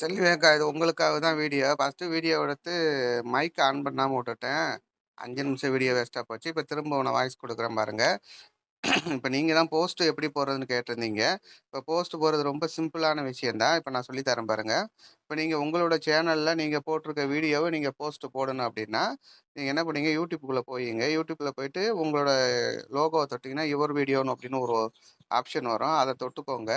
செல்வியக்கா இது உங்களுக்காக தான் வீடியோ. ஃபர்ஸ்ட்டு வீடியோ எடுத்து மைக் ஆன் பண்ணாமல் விட்டுட்டேன். அஞ்சு நிமிஷம் வீடியோ வேஸ்ட்டாக போச்சு. இப்போ திரும்ப உன்னை வாய்ஸ் கொடுக்குறேன் பாருங்கள் இப்போ நீங்கள் தான் போஸ்ட்டு எப்படி போடுறதுன்னு கேட்டிருந்தீங்க. இப்போ போஸ்ட்டு போடுறது ரொம்ப சிம்பிளான விஷயந்தான் இப்போ நான் சொல்லித்தரேன் தரேன் இப்போ நீங்கள் உங்களோட சேனலில் நீங்கள் போட்டிருக்க வீடியோவை நீங்கள் போஸ்ட்டு போடணும் அப்படின்னா, நீங்கள் என்ன பண்ணீங்க YouTubeக்குள்ள போயிங்க யூடியூப்பில் போயிட்டு உங்களோட லோகோவை தொட்டிங்கன்னா யுவர் வீடியோன்னு அப்படின்னு ஒரு ஆப்ஷன் வரும். அதை தொட்டுக்கோங்க.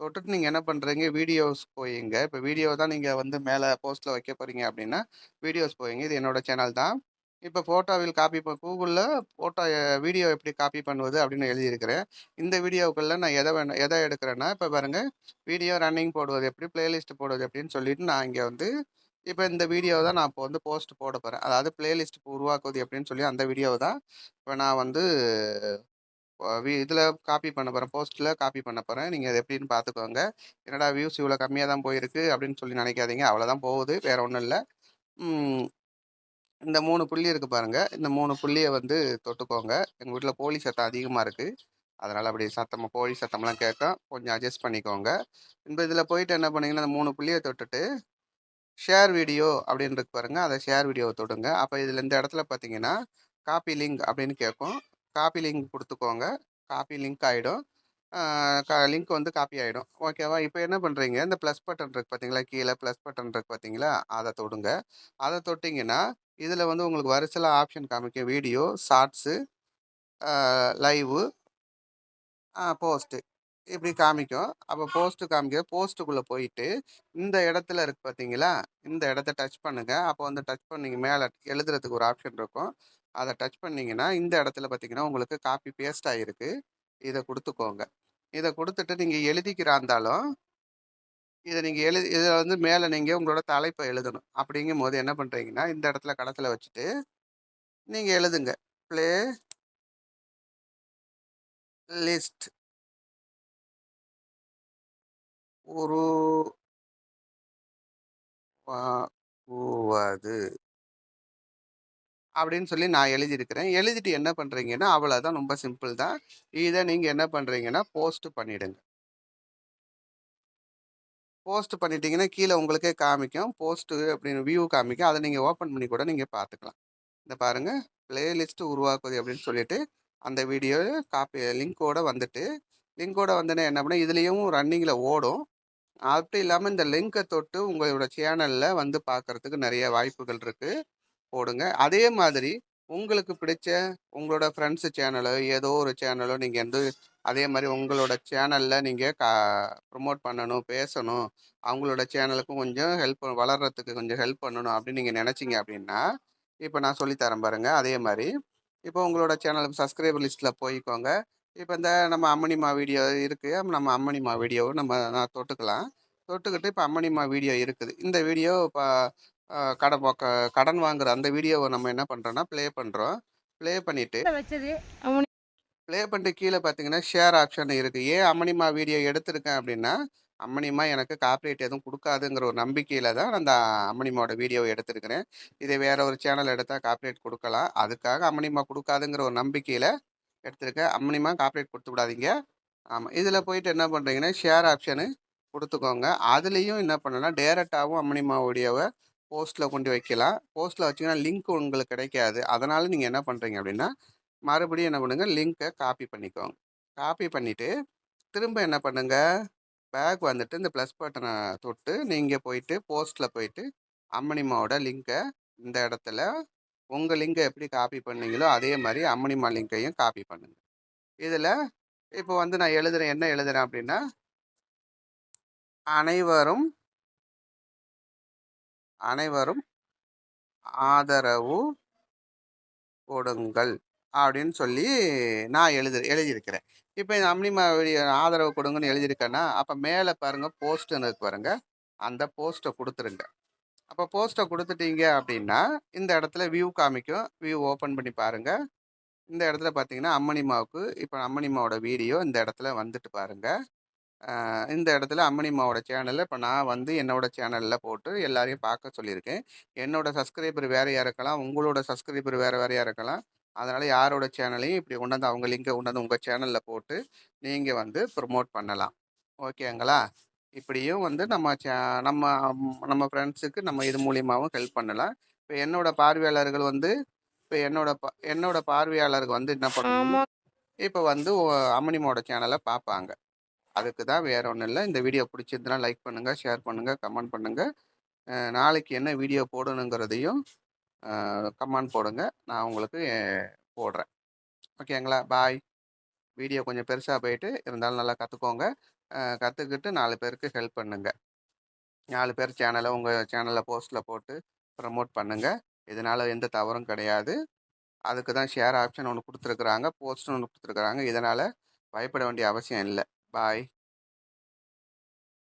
தொட்டுட்டு நீங்கள் என்ன பண்ணுறீங்க வீடியோஸ் போயிங்க. இப்போ வீடியோ தான் நீங்கள் வந்து மேலே போஸ்ட்டில் வைக்க போகிறீங்க அப்படின்னா, வீடியோஸ் போயிங்க. இது என்னோட சேனல் தான். இப்போ ஃபோட்டோவில் காப்பி இப்போ கூகுளில் ஃபோட்டோ வீடியோ எப்படி காப்பி பண்ணுவது அப்படின்னு எழுதியிருக்கிறேன். இந்த வீடியோக்குள்ள நான் எதை வேணும் எதை எடுக்கிறேன்னா, இப்போ பாருங்கள் வீடியோ ரன்னிங் போடுவது எப்படி, பிளேலிஸ்ட் போடுவது எப்படின்னு சொல்லிட்டு நான் இங்கே வந்து இப்போ இந்த வீடியோ தான் நான் இப்போ வந்து போஸ்ட் போட போகிறேன் அதாவது பிளேலிஸ்ட் உருவாக்குவது எப்படின்னு சொல்லி அந்த வீடியோ தான். இப்போ நான் வந்து இதில் காப்பி பண்ண போகிறேன் போஸ்ட்டில் காப்பி பண்ண போகிறேன் நீங்கள் அது எப்படின்னு பார்த்துக்கோங்க. என்னடா வியூஸ் இவ்வளோ கம்மியாக தான் போயிருக்கு அப்படின்னு சொல்லி நினைக்காதீங்க. அவ்வளோதான் போகுது. வேறு ஒன்றும் இல்லை இந்த மூணு புள்ளி இருக்குது பாருங்கள் இந்த மூணு புள்ளியை வந்து தொட்டுக்கோங்க. எங்கள் வீட்டில் கோழி சத்தம் அதிகமாக இருக்குது அதனால் அப்படி சத்தமாக கோழி சத்தம்லாம் கேட்கும். கொஞ்சம் அட்ஜஸ்ட் பண்ணிக்கோங்க. இப்போ இதில் போயிட்டு என்ன பண்ணீங்கன்னா, அந்த மூணு புள்ளியை தொட்டுட்டு, ஷேர் வீடியோ அப்படின்னு இருக்கு பாருங்கள் அதை ஷேர் வீடியோவை தொடுங்க. அப்போ இதில் இந்த இடத்துல பார்த்தீங்கன்னா, காப்பி லிங்க் அப்படின்னு கேட்கும். காப்பி லிங்க் கொடுத்துக்கோங்க காப்பி லிங்க் ஆகிடும் லிங்க் வந்து காப்பி ஆகிடும் ஓகேவா? இப்போ என்ன பண்ணுறீங்க இந்த ப்ளஸ் பட்டன் இருக்குது பார்த்தீங்களா? கீழே ப்ளஸ் பட்டன் இருக்குது பார்த்தீங்களா? அதை தொடுங்க. அதை தொட்டிங்கன்னா இதில் வந்து உங்களுக்கு வரிசையில் ஆப்ஷன் காமிக்கும். வீடியோ, ஷார்ட்ஸு, லைவு, போஸ்ட்டு இப்படி காமிக்கும். அப்போ போஸ்ட்டு காமிக்க போஸ்ட்டுக்குள்ளே போயிட்டு, இந்த இடத்துல இருக்குது பார்த்தீங்களா? இந்த இடத்த டச் பண்ணுங்கள் அப்போ வந்து டச் பண்ணீங்க மேலே எழுதுறதுக்கு ஒரு ஆப்ஷன் இருக்கும். அதை டச் பண்ணீங்கன்னா, இந்த இடத்துல பார்த்தீங்கன்னா, உங்களுக்கு காப்பி பேஸ்ட் ஆகிருக்கு இதை கொடுத்துக்கோங்க இதை கொடுத்துட்டு நீங்கள் எழுதிக்கிறா இருந்தாலும் இதை நீங்கள் எழுதி இதில் வந்து மேலே நீங்கள் உங்களோட தலைப்பை எழுதணும். அப்படிங்கும்போது என்ன பண்ணுறீங்கன்னா இந்த இடத்துல கடத்தில் வச்சுட்டு, நீங்கள் எழுதுங்க. Playlist. ஒரு வாக்குவது. அப்படின்னு சொல்லி நான் எழுதியிருக்கிறேன். எழுதிட்டு என்ன பண்ணுறீங்கன்னா அவ்வளோதான் ரொம்ப சிம்பிள் தான். இதை நீங்கள் என்ன பண்ணுறீங்கன்னா போஸ்ட் பண்ணிவிடுங்க போஸ்ட் பண்ணிட்டீங்கன்னா, கீழே உங்களுக்கே காமிக்கும். போஸ்ட்டு அப்படின்னு வியூ காமிக்கும். அதை நீங்கள் ஓப்பன் பண்ணி கூட நீங்கள் பார்த்துக்கலாம். இந்த பாருங்கள் பிளேலிஸ்ட்டு உருவாக்குவது அப்படின்னு சொல்லிட்டு, அந்த வீடியோ காப்பி லிங்கோட வந்துட்டு, லிங்கோட வந்தோடனே என்ன பண்ணேன், இதுலேயும் ரன்னிங்கில் ஓடும். அப்படி இல்லாமல் இந்த லிங்கை தொட்டு உங்களோட சேனலில் வந்து பார்க்கறதுக்கு நிறைய வாய்ப்புகள் இருக்குது போடுங்க. அதே மாதிரி உங்களுக்கு பிடிச்ச உங்களோட ஃப்ரெண்ட்ஸ் சேனலோ, ஏதோ ஒரு சேனலோ நீங்கள் வந்து அதே மாதிரி உங்களோட சேனலில் நீங்கள் கா ப்ரொமோட் பண்ணணும், பேசணும். அவங்களோட சேனலுக்கும் கொஞ்சம் ஹெல்ப் வளர்றதுக்கு கொஞ்சம் ஹெல்ப் பண்ணணும் அப்படின்னு நீங்கள் நினச்சிங்க அப்படின்னா, இப்போ நான் சொல்லித்தரேன் தரேன் அதே மாதிரி இப்போ உங்களோட சேனல் சப்ஸ்கிரைபர் லிஸ்ட்டில் போய்க்கோங்க. இப்போ இந்த நம்ம அம்மணிமா வீடியோ இருக்குது நம்ம அம்மணிமா வீடியோவை நம்ம நான் தொட்டுக்கலாம். தொட்டுக்கிட்டு இப்போ அம்மணிமா வீடியோ இருக்குது. இந்த வீடியோ இப்போ அ கட க கடன் வாங்குற அந்த வீடியோவ நம்ம என்ன பண்றோம்னா, ப்ளே பண்றோம். ப்ளே பண்ணிட்டு வச்சது ப்ளே பண்ணிட்டு கீழ பார்த்தீங்கன்னா, ஷேர் ஆப்ஷன் இருக்கு. ஏன் அம்மணிமா வீடியோ எடுத்திருக்கேன் அப்படின்னா, அம்மணிமா எனக்கு காப்பிரைட் எதுவும் குடுக்காதுங்கிற ஒரு நம்பிக்கையில தான் நான் அந்த அம்மணிமாவோட வீடியோவ எடுத்திருக்கிறேன். இதே வேற ஒரு சேனல் எடுத்தா காப்பிரைட் குடுக்கலாம். அதுக்காக அம்மணிமா குடுக்காதுங்கிற ஒரு நம்பிக்கையில எடுத்திருக்கேன். அம்மணிமா காப்பிரைட் குடுத்து விடாதீங்க. ஆமா. இதுல போயிட்டு என்ன பண்றீங்கன்னா, ஷேர் ஆப்ஷனு குடுத்துக்கோங்க. அதுலயும் என்ன பண்ணலாம், டைரக்ட்டாவும் அம்மணிமா வீடியோவ போஸ்ட்டில் கொண்டு வைக்கலாம். போஸ்ட்டில் வச்சீங்கன்னா, லிங்க் உங்களுக்கு கிடைக்காது. அதனால் நீங்கள் என்ன பண்ணுறீங்க அப்படின்னா, மறுபடியும் என்ன பண்ணுங்கள் லிங்க்கை காப்பி பண்ணிக்கோங்க. காப்பி பண்ணிவிட்டு திரும்ப என்ன பண்ணுங்கள் பேக் வந்துட்டு இந்த ப்ளஸ் பட்டனை தொட்டு, நீங்கள் போயிட்டு போஸ்ட்டில் போயிட்டு, அம்மணிமாவோட லிங்க்கை இந்த இடத்துல உங்கள் லிங்கை எப்படி காப்பி பண்ணீங்களோ, அதே மாதிரி அம்மணிமா லிங்கையும் காப்பி பண்ணுங்கள் இதில் இப்போ வந்து நான் எழுதுகிறேன் என்ன எழுதுறேன் அப்படின்னா அனைவரும் அனைவரும் ஆதரவு கொடுங்கள். அப்படின்னு சொல்லி நான் எழுது எழுதியிருக்கிறேன். இப்போ இந்த அம்னிமா வீடியோ ஆதரவு கொடுங்கன்னு எழுதியிருக்கேன்னா, அப்போ மேலே பாருங்கள் போஸ்ட்டுன்னு பாருங்க. அந்த போஸ்ட்டை கொடுத்துருங்க அப்போ போஸ்ட்டை கொடுத்துட்டீங்க அப்படின்னா, இந்த இடத்துல வியூ காமிக்கும். வியூ ஓப்பன் பண்ணி பாருங்க. இந்த இடத்துல பார்த்தீங்கன்னா, அம்மணிமாவுக்கு இப்போ அம்மணிமாவோட வீடியோ இந்த இடத்துல வந்துட்டு பாருங்கள் இந்த இடத்துல அம்மணிமாவோட சேனல்ல இப்ப நான் வந்து என்னோட சேனல்ல போட்டு எல்லாரையும் பார்க்க சொல்லியிருக்கேன். என்னோட சப்ஸ்கிரைபர் வேறையா இருக்கலாம். உங்களோட சப்ஸ்கிரைபர் வேற வேறையா இருக்கலாம். அதனால யாரோட சேனலையும் இப்படி கொண்டாந்து அவங்க லிங்க கொண்டாந்து உங்க சேனல்ல போட்டு, நீங்க வந்து ப்ரமோட் பண்ணலாம். ஓகேங்களா? இப்படியும் வந்து நம்ம சே நம்ம நம்ம ஃப்ரெண்ட்ஸுக்கு நம்ம இது மூலியமாகவும் ஹெல்ப் பண்ணலாம் இப்போ என்னோட பார்வையாளர்கள் வந்து இப்போ என்னோட ப என்னோட பார்வையாளர்கள் வந்து என்ன பண்ணுவாங்க இப்போ வந்து அம்மனிமோட சேனலை பார்ப்பாங்க அதுக்கு தான் வேறு ஒன்றும் இல்லை. இந்த வீடியோ பிடிச்சிருந்தனா லைக் பண்ணுங்கள் ஷேர் பண்ணுங்கள் கமெண்ட் பண்ணுங்கள் நாளைக்கு என்ன வீடியோ போடணுங்கிறதையும் கமெண்ட் போடுங்க. நான் உங்களுக்கு போடுறேன். ஓகேங்களா? பாய். வீடியோ கொஞ்சம் பெருசாக போயிட்டு இருந்தாலும் நல்லா கற்றுக்கோங்க கற்றுக்கிட்டு நாலு பேருக்கு ஹெல்ப் பண்ணுங்கள் நாலு பேர் சேனலை உங்கள் சேனலில் போஸ்ட்டில் போட்டு ப்ரமோட் பண்ணுங்கள் இதனால் எந்த தவறும் கிடையாது. அதுக்கு தான் ஷேர் ஆப்ஷன் ஒன்று கொடுத்துருக்குறாங்க போஸ்ட்னு ஒன்று கொடுத்துருக்குறாங்க. இதனால் பயப்பட வேண்டிய அவசியம் இல்லை. பாய்